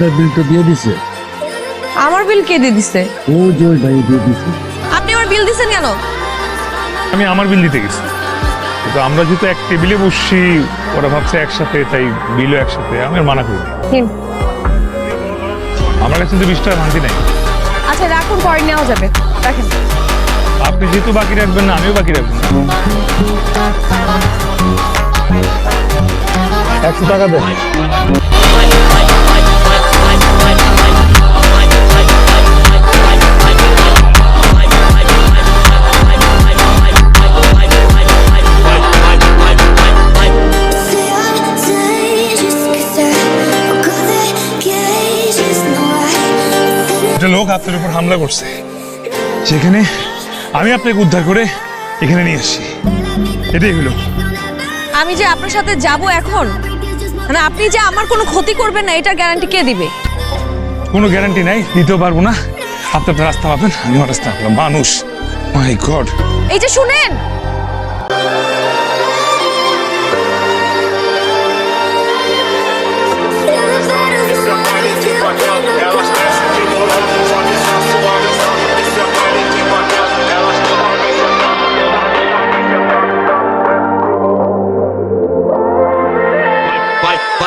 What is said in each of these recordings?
আপনার বিল তো দিয়ে দিছে। আমার বিল কে দিয়ে দিছে? ও যে ওই ভাই দিয়ে দিছে। আপনি আমার বিল দিছেন কেন? আমি আমার বিল দিতে গেছি। কিন্তু আমরা যেহেতু এক টেবিলে বসছি ওরা ভাবছে একসাথে তাই বিলও একসাথে। আমি আর মানা করি। আমার কাছে কিন্তু বিশ টাকা ভাঙতি নাই। আচ্ছা রাখুন পরে নেওয়া যাবে। রাখেন। আপনি যেহেতু বাকি রাখবেন না আমিও বাকি রাখব একশো টাকা দেন। একটা লোক আপনার উপর হামলা করছে? সেখানে আমি আপনাকে উদ্ধার করে এখানে নিয়ে আসছি এটাই হলো। আমি যে আপনার সাথে যাব এখন? মানে আপনি যে আমার কোনো ক্ষতি করবেন না এটার গ্যারান্টি কে দিবে? কোনো গ্যারান্টি নাই দিতেও পারব না। আপনি আপনার রাস্তা পাবেন আমি আমার রাস্তা মানুষ। মাই গড এই যে শুনেন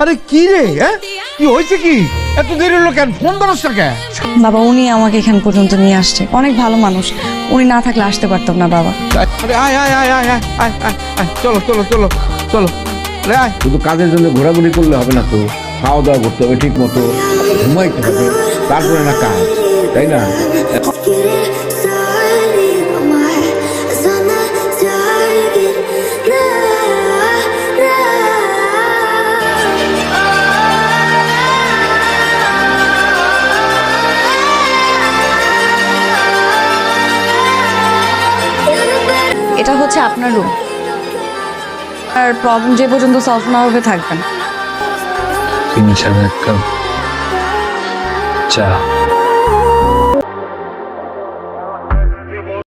আরে কি রে হ্যাঁ? কি হয়েছে কি? এত দেরি হলো কেন? ফোন ধরস না কেন? বাবা উনি আমাকে এখান পর্যন্ত নিয়ে আসছে। অনেক ভালো মানুষ। উনি না থাকলে আসতে পারতাম না বাবা। আরে আয় আয় আয় আয় আয় আয় আয় আয়। চলো চলো চলো চলো। আরে আয়। শুধু কাজের জন্য ঘোরাঘুরি করলে হবে না তো। খাওয়া দাওয়া করতে হবে ঠিক মতো ঘুমাইতে হবে। তারপরে না কাজ তাই না? হচ্ছে আপনার রুম আর প্রবলেম যে পর্যন্ত সলভ না হবে থাকবেন ইনশাআল্লাহ চা।